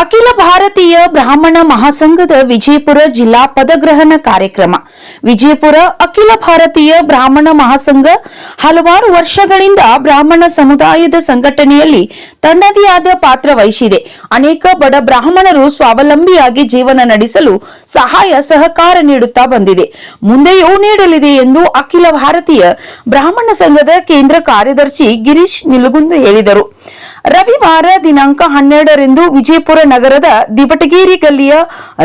ಅಖಿಲ ಭಾರತೀಯ ಬ್ರಾಹ್ಮಣ ಮಹಾಸಂಘದ ವಿಜಯಪುರ ಜಿಲ್ಲಾ ಪದಗ್ರಹಣ ಕಾರ್ಯಕ್ರಮ. ವಿಜಯಪುರ ಅಖಿಲ ಭಾರತೀಯ ಬ್ರಾಹ್ಮಣ ಮಹಾಸಂಘ ಹಲವಾರು ವರ್ಷಗಳಿಂದ ಬ್ರಾಹ್ಮಣ ಸಮುದಾಯದ ಸಂಘಟನೆಯಲ್ಲಿ ತನ್ನದೇ ಪಾತ್ರ ವಹಿಸಿದೆ. ಅನೇಕ ಬಡ ಬ್ರಾಹ್ಮಣರು ಸ್ವಾವಲಂಬಿಯಾಗಿ ಜೀವನ ನಡೆಸಲು ಸಹಾಯ ಸಹಕಾರ ನೀಡುತ್ತಾ ಬಂದಿದೆ. ಮುಂದೆಯೂ ನೀಡಲಿದೆ ಎಂದು ಅಖಿಲ ಭಾರತೀಯ ಬ್ರಾಹ್ಮಣ ಸಂಘದ ಕೇಂದ್ರ ಕಾರ್ಯದರ್ಶಿ ಗಿರೀಶ್ ನಿಲುಗುಂದ ಹೇಳಿದರು. ರವಿವಾರ ದಿನಾಂಕ ಹನ್ನೆರಡರಂದು ವಿಜಯಪುರ ನಗರದ ದಿಬಟಗೇರಿ ಗಲ್ಲಿಯ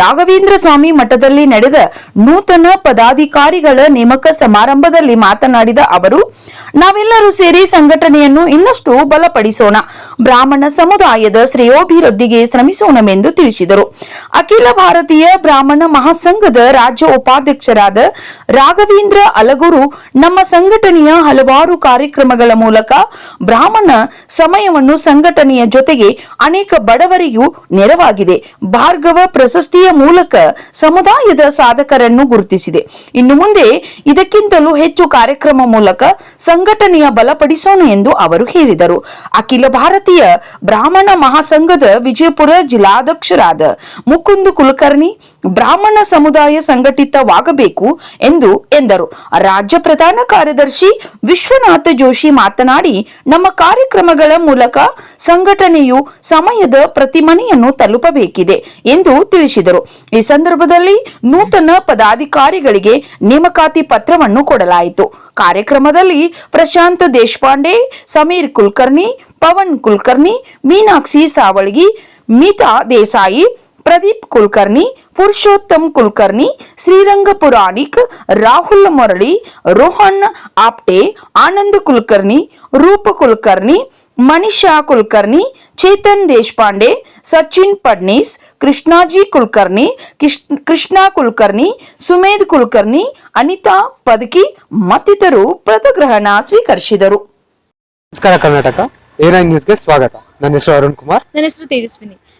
ರಾಘವೇಂದ್ರ ಸ್ವಾಮಿ ಮಠದಲ್ಲಿ ನಡೆದ ನೂತನ ಪದಾಧಿಕಾರಿಗಳ ನೇಮಕ ಸಮಾರಂಭದಲ್ಲಿ ಮಾತನಾಡಿದ ಅವರು, ನಾವೆಲ್ಲರೂ ಸೇರಿ ಸಂಘಟನೆಯನ್ನು ಇನ್ನಷ್ಟು ಬಲಪಡಿಸೋಣ. ಬ್ರಾಹ್ಮಣ ಸಮುದಾಯದ ಶ್ರೇಯೋಭಿವೃದ್ಧಿಗೆ ಶ್ರಮಿಸೋಣವೆಂದು ತಿಳಿಸಿದರು. ಅಖಿಲ ಭಾರತೀಯ ಬ್ರಾಹ್ಮಣ ಮಹಾಸಂಘದ ರಾಜ್ಯ ಉಪಾಧ್ಯಕ್ಷರಾದ ರಾಘವೇಂದ್ರ ಅಲಗುರು ನಮ್ಮ ಸಂಘಟನೆಯ ಹಲವಾರು ಕಾರ್ಯಕ್ರಮಗಳ ಮೂಲಕ ಬ್ರಾಹ್ಮಣ ಸಮಯವನ್ನು ಸಂಘಟನೆಯ ಜೊತೆಗೆ ಅನೇಕ ಬಡವರಿಗೂ ನೆರವಾಗಿದೆ. ಭಾರ್ಗವ ಪ್ರಶಸ್ತಿಯ ಮೂಲಕ ಸಮುದಾಯದ ಸಾಧಕರನ್ನು ಗುರುತಿಸಿದೆ. ಇನ್ನು ಮುಂದೆ ಇದಕ್ಕಿಂತಲೂ ಹೆಚ್ಚು ಕಾರ್ಯಕ್ರಮ ಮೂಲಕ ಸಂಘಟನೆಯ ಬಲಪಡಿಸೋಣ ಎಂದು ಅವರು ಹೇಳಿದರು. ಅಖಿಲ ಭಾರತೀಯ ಬ್ರಾಹ್ಮಣ ಮಹಾಸಂಘದ ವಿಜಯಪುರ ಜಿಲ್ಲಾಧ್ಯಕ್ಷರಾದ ಮುಕುಂದು ಕುಲಕರ್ಣಿ ಬ್ರಾಹ್ಮಣ ಸಮುದಾಯ ಸಂಘಟಿತವಾಗಬೇಕು ಎಂದು ಎಂದರು. ರಾಜ್ಯ ಪ್ರಧಾನ ಕಾರ್ಯದರ್ಶಿ ವಿಶ್ವನಾಥ ಜೋಶಿ ಮಾತನಾಡಿ, ನಮ್ಮ ಕಾರ್ಯಕ್ರಮಗಳ ಮೂಲಕ ಸಂಘಟನೆಯು ಸಮಯದ ಪ್ರತಿ ಮನೆಯನ್ನು ತಲುಪಬೇಕಿದೆ ಎಂದು ತಿಳಿಸಿದರು. ಈ ಸಂದರ್ಭದಲ್ಲಿ ನೂತನ ಪದಾಧಿಕಾರಿಗಳಿಗೆ ನೇಮಕಾತಿ ಪತ್ರವನ್ನು ಕೊಡಲಾಯಿತು. ಕಾರ್ಯಕ್ರಮದಲ್ಲಿ ಪ್ರಶಾಂತ್ ದೇಶಪಾಂಡೆ, ಸಮೀರ್ ಕುಲಕರ್ಣಿ, ಪವನ್ ಕುಲಕರ್ಣಿ, ಮೀನಾಕ್ಷಿ ಸಾವಳಗಿ, ಮಿತಾ ದೇಸಾಯಿ ಪ್ರದೀಪ್ ಕುಲಕರ್ಣಿ ಪುರುಷೋತ್ತಮ್ ಕುಲಕರ್ಣಿ ಶ್ರೀರಂಗ ಪುರಾಣಿಕ್ ರಾಹುಲ್ ಮೊರಳಿ ರೋಹನ್ ಆಪ್ಟೆ ಆನಂದ್ ಕುಲಕರ್ಣಿ ರೂಪ ಕುಲಕರ್ಣಿ ಮನಿಷಾ ಕುಲಕರ್ಣಿ ಚೇತನ್ ದೇಶಪಾಂಡೆ ಸಚಿನ್ ಫಡ್ನೀಸ್ ಕೃಷ್ಣಾಜಿ ಕುಲಕರ್ಣಿ ಕೃಷ್ಣ ಕೃಷ್ಣ ಕುಲಕರ್ಣಿ ಸುಮೇಧ್ ಕುಲಕರ್ಣಿ ಅನಿತಾ ಪದಕಿ ಮತ್ತಿತರರು ಪದಗ್ರಹಣ ಸ್ವೀಕರಿಸಿದರು ನಮಸ್ಕಾರ ಕರ್ನಾಟಕ ಏರೈನ್ ನ್ಯೂಸ್ಗೆ ಸ್ವಾಗತ ನನ್ನ ಹೆಸರು ಅರುಣ್ ಕುಮಾರ್ ನನ್ನ ಹೆಸರು ತೇಜಸ್ವಿನಿ